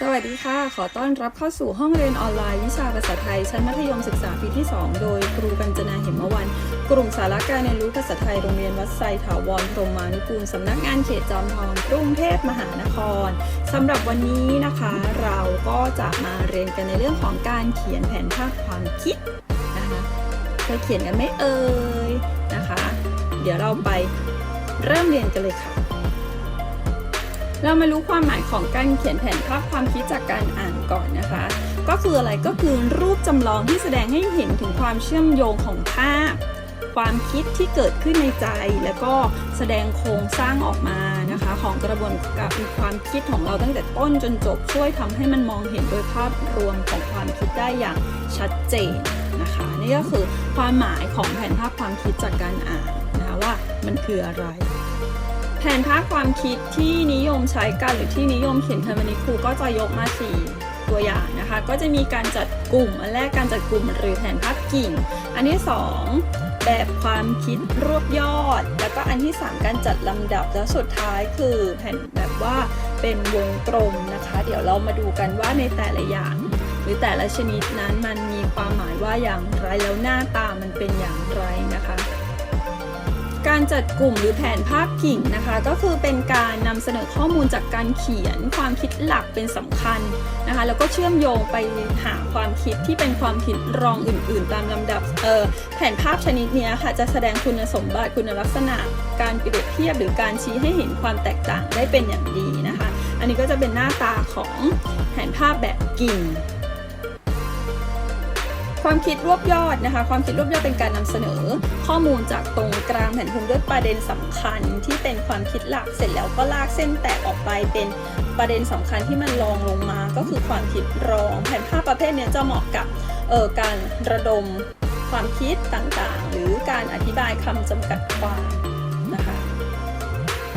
สวัสดีค่ะ ขอต้อนรับเข้าสู่ห้องเรียนออนไลน์วิชาภาษาไทย ชั้นมัธยมศึกษาปีที่ 2 โดยครูกัญจนาเหมวัน กลุ่มสาระการเรียนรู้ภาษาไทยโรงเรียนวัดไซถาวรพรหมานุกูลสำนักงานเขตจอมทองกรุงเทพมหานครสำหรับวันนี้นะคะ เราก็จะมาเรียนกันในเรื่องของการเขียนแผนภาพความคิดนะคะเคยเขียนกันไหมเอ่ยนะคะ เดี๋ยวเราไปเริ่มเรียนกันเลยค่ะ เรามารู้ความหมายของการเขียนแผนภาพความคิดจากการอ่านก่อนนะคะ ก็คืออะไรก็คือรูปจำลองที่แสดงให้เห็นถึงความเชื่อมโยงของภาพ ความคิดที่เกิดขึ้นในใจ แล้วก็แสดงโครงสร้างออกมานะคะ ของกระบวนการความคิดของเราตั้งแต่ต้นจนจบช่วยทำให้มันมองเห็นโดยภาพรวมของความคิดได้อย่างชัดเจนนะคะ นี่ก็คือความหมายของแผนภาพความคิดจากการอ่านนะคะว่ามันคืออะไร ผนภาพความคิดที่นิยมใช้กันหรือที่นิยมเขียนกันวันนี้ครูก็จะยกมาสี่ตัวอย่างนะคะ ก็จะมีการจัดกลุ่มอันแรกการจัดกลุ่มหรือแผนภาพกิ่ง อันที่สองแบบความคิดรวบยอด แล้วก็อันที่สามการจัดลำดับแล้วสุดท้ายคือแผนแบบว่าเป็นวงกลมนะคะ เดี๋ยวเรามาดูกันว่าในแต่ละอย่าง หรือแต่ละชนิดนั้นมันมีความหมายว่าอย่างไรแล้วหน้าตามันเป็นอย่างไรนะคะ การจัดกลุ่มหรือแผนภาพกิ่งนะคะ ก็คือเป็นการนำเสนอข้อมูลจากการเขียนความคิดหลักเป็นสำคัญนะคะ แล้วก็เชื่อมโยงไปหาความคิดที่เป็นความคิดรองอื่น ๆ ตามลำดับเออแผนภาพชนิดนี้ค่ะจะแสดงคุณสมบัติคุณลักษณะ การเปรียบเทียบหรือการชี้ให้เห็นความแตกต่างได้เป็นอย่างดีนะคะ อันนี้ก็จะเป็นหน้าตาของแผนภาพแบบกิ่งความคิดรวบยอดนะคะ ความคิดรวบยอดเป็นการนำเสนอข้อมูลจากตรง กลางแผ่นภูมิด้วยประเด็นสำคัญที่เป็นความคิดหลักเสร็จแล้วก็ลากเส้นแตกออกไปเป็นประเด็นสำคัญที่มันรองลงมาก็คือความคิดรอง แผนภาพประเภทนี้จะเหมาะกับเอ่อการระดมความคิดต่างๆ หรือการอธิบายคำจำกัดความนะคะ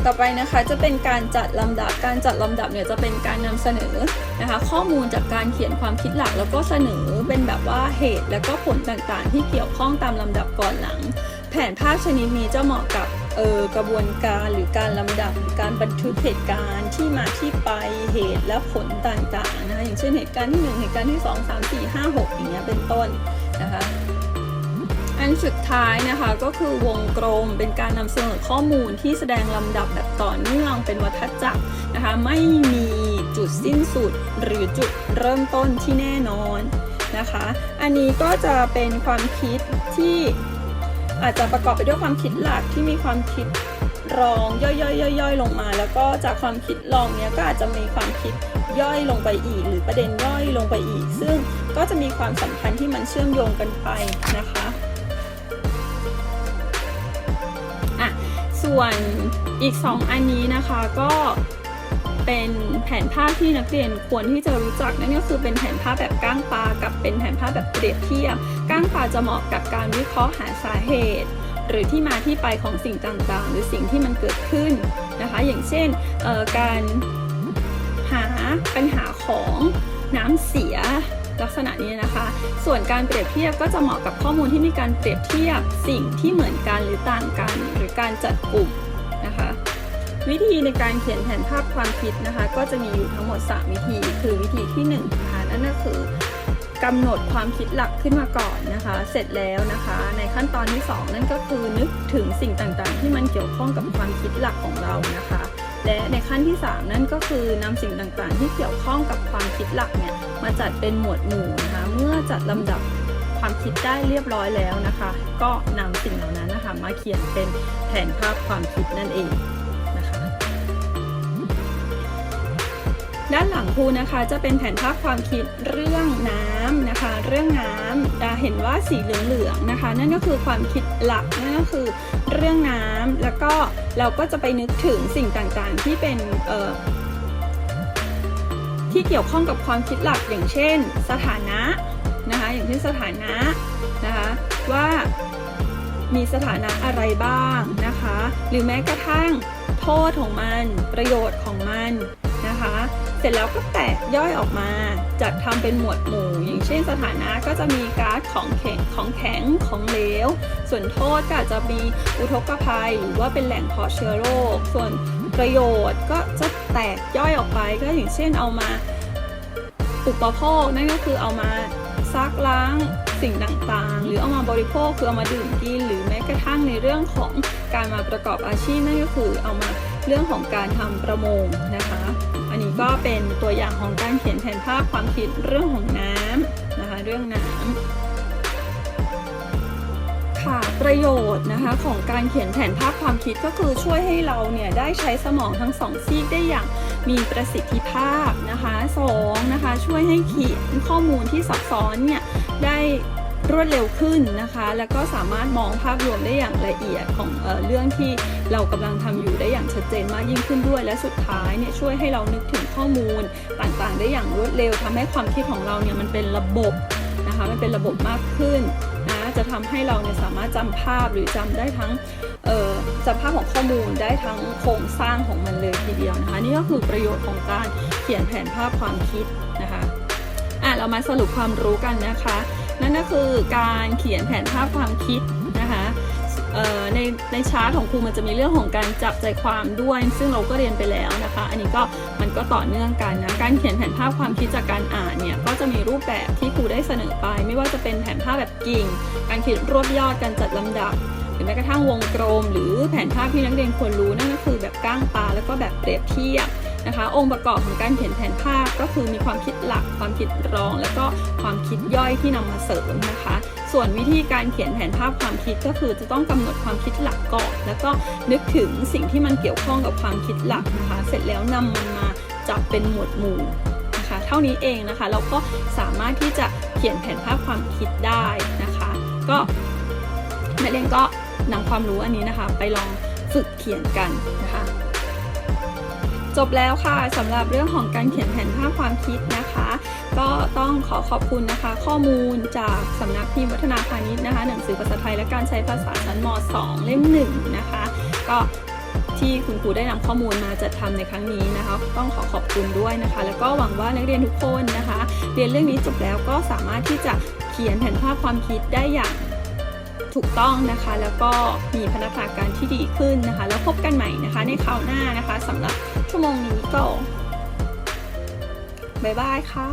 ต่อไปนะคะจะเป็นการจัดลำดับการจัดลำดับเนี่ยจะเป็นการนำเสนอนะคะข้อมูลจากการเขียนความคิดหลักแล้วก็เสนอเป็นแบบว่าเหตุและก็ผลต่างๆ ที่เกี่ยวข้องตามลำดับก่อนหลัง ผนภาพชนิดนี้จะเหมาะกับเออกระบวนการหรือการลำดับการบันทึกเหตุการณ์ที่มาที่ไปเหตุและผลต่างๆนะคะอย่างเช่นเหตุการณ์ที่ 1 เหตุการณ์ที่ 2 3 4 5 6 อย่างเงี้ยเป็นต้นนะคะอันสุดท้ายนะคะก็คือวงกลมเป็นการนำเสนอข้อมูลที่แสดงลำดับแบบต่อเนื่องเป็นวัฏจักรนะคะไม่มีจุดสิ้นสุดหรือจุดเริ่มต้นที่แน่นอนนะคะ อันนี้ก็จะเป็นความคิดที่ อาจจะประกอบไปด้วยความคิดหลักที่มีความคิดรองย่อยๆๆๆลงมา แล้วก็จากความคิดรองเนี้ยก็อาจจะมีความคิดย่อยลงไปอีก หรือประเด็นย่อยลงไปอีก ซึ่งก็จะมีความสัมพันธ์ที่มันเชื่อมโยงกันไปนะคะส่วนอีก 2 อันนี้นะคะก็ เป็นแผนภาพที่นักเรียนควรที่จะรู้จักนั่นก็คือเป็นแผนภาพแบบก้างปลากับเป็นแผนภาพแบบเปรียบเทียบก้างปลาจะเหมาะกับการวิเคราะห์หาสาเหตุ หรือที่มาที่ไปของสิ่งต่างๆ หรือสิ่งที่มันเกิดขึ้นนะคะ อย่างเช่นการหาปัญหาของน้ำเสียลักษณะนี้นะคะ ส่วนการเปรียบเทียบก็จะเหมาะกับข้อมูลที่มีการเปรียบเทียบสิ่งที่เหมือนกันหรือต่างกัน หรือการจัดกลุ่ม วิธีในการเขียนแผนภาพความคิดนะคะ ก็จะมีอยู่ทั้งหมด 3 วิธี คือวิธีที่1นะคะนั่นก็คือกำหนดความคิดหลักขึ้นมาก่อนนะคะ เสร็จแล้วนะคะ ในขั้นตอนที่ 2 นั่นก็คือนึกถึงสิ่งต่างๆ ที่มันเกี่ยวข้องกับความคิดหลักของเรานะคะ และในขั้นที่ 3 นั่นก็คือนำสิ่งต่างๆ ที่เกี่ยวข้องกับความคิดหลักเนี่ยมาจัดเป็นหมวดหมู่นะคะเมื่อจัดลำดับความคิดได้เรียบร้อยแล้วนะคะ ก็นำสิ่งเหล่านั้นนะคะ มาเขียนเป็นแผนภาพความคิดนั่นเอง ด้านหลังครูนะคะ จะเป็นแผนภาพความคิดเรื่องน้ำนะคะ เรื่องน้ำจะเห็นว่าสีเหลืองๆนะคะ นั่นก็คือความคิดหลักนั่นก็คือเรื่องน้ำแล้วก็เราก็จะไปนึกถึงสิ่งต่างๆที่เป็นเออที่เกี่ยวข้องกับความคิดหลักอย่างเช่น สถานะนะคะอย่างเช่นสถานะนะคะว่ามีสถานะอะไรบ้างนะคะ หรือแม้กระทั่งโทษของมัน ประโยชน์ของมัน นะคะ เสร็จแล้วก็แตกย่อยออกมาจัดทำเป็นหมวดหมู่ อย่างเช่นสถานะก็จะมีก๊าซของแข็งของแข็งของเหลว ส่วนโทษก็อาจจะมีอุทกภัยหรือว่าเป็นแหล่งเพาะเชื้อโรค ส่วนประโยชน์ก็จะแตกย่อยออกไปก็อย่างเช่นเอามาอุปโภคนั่นก็คือเอามาซักล้างสิ่งต่างๆ หรือเอามาบริโภคคือเอามาดื่มกิน หรือแม้กระทั่งในเรื่องของการมาประกอบอาชีพนั่นก็คือเอามา เรื่องของการทำประมงนะคะ อันนี้ก็เป็นตัวอย่างของการเขียนแผนภาพความคิดเรื่องของน้ำนะคะ เรื่องน้ำค่ะประโยชน์นะคะของการเขียนแผนภาพความคิดก็คือช่วยให้เราเนี่ยได้ใช้สมองทั้งสองซีกได้อย่างมีประสิทธิภาพนะคะสองนะคะช่วยให้เขียนข้อมูลที่ซับซ้อนเนี่ยได้ รวดเร็วขึ้นนะคะ แล้วก็สามารถมองภาพรวมได้อย่างละเอียดของเออเรื่องที่เรากำลังทำอยู่ได้อย่างชัดเจนมากยิ่งขึ้นด้วย และสุดท้ายเนี่ยช่วยให้เรานึกถึงข้อมูลต่างๆ ได้อย่างรวดเร็วทำให้ความคิดของเราเนี่ยมันเป็นระบบนะคะมันเป็นระบบมากขึ้นนะจะทำให้เราเนี่ยสามารถจำภาพหรือจำได้ทั้งเอ่อจำภาพของข้อมูลได้ทั้งโครงสร้างของมันเลยทีเดียวนะคะนี่ก็คือประโยชน์ของการเขียนแผนภาพความคิดนะคะอะเรามาสรุปความรู้กันนะคะ นั่นก็คือการเขียนแผนภาพความคิดนะคะในในชาร์ตของครูมันจะมีเรื่องของการจับใจความด้วย ซึ่งเราก็เรียนไปแล้วนะคะ อันนี้ก็มันก็ต่อเนื่องกันนะการเขียนแผนภาพความคิดจากการอ่านเนี่ยก็จะมีรูปแบบที่ครูได้เสนอไป ไม่ว่าจะเป็นแผนภาพแบบกิ่ง การเขียนรวบยอดการจัดลำดับ รือแม้กระทั่งวงกลมหรือแผนภาพที่นักเรียนควรรู้นั่นก็คือแบบก้างปลาแล้วก็แบบเปรียบเทียบนะคะ องค์ประกอบของการเขียนแผนภาพก็คือมีความคิดหลัก ความคิดรอง และก็ความคิดย่อยที่นำมาเสริมนะคะ ส่วนวิธีการเขียนแผนภาพความคิดก็คือจะต้องกำหนดความคิดหลักก่อนแล้วก็นึกถึงสิ่งที่มันเกี่ยวข้องกับความคิดหลักนะคะ เสร็จแล้วนำมันมาจับเป็นหมวดหมู่นะคะเท่านี้เองนะคะเราก็สามารถที่จะเขียนแผนภาพความคิดได้นะคะ ก็นักเรียนก็ นำความรู้อันนี้นะคะ ไปลองฝึกเขียนกันนะคะ จบแล้วค่ะสำหรับเรื่องของการเขียนแผนภาพความคิดนะคะ ก็ต้องขอขอบคุณนะคะ ข้อมูลจากสำนักพิมพ์วัฒนาพาณิชย์นะคะ หนังสือภาษาไทยและการใช้ภาษาชั้นม .2 เล่มหนึ่งนะคะ ก็ที่คุณครูได้นำข้อมูลมาจัดทำในครั้งนี้นะคะ ต้องขอขอบคุณด้วยนะคะ แล้วก็หวังว่านักเรียนทุกคนนะคะ เรียนเรื่องนี้จบแล้วก็สามารถที่จะเขียนแผนภาพความคิดได้อย่าง ถูกต้องนะคะ แล้วก็มีพัฒนาการที่ดีขึ้นนะคะ แล้วพบกันใหม่นะคะ ในคราวหน้านะคะสำหรับชั่วโมงนี้ก็บ๊ายบายค่ะ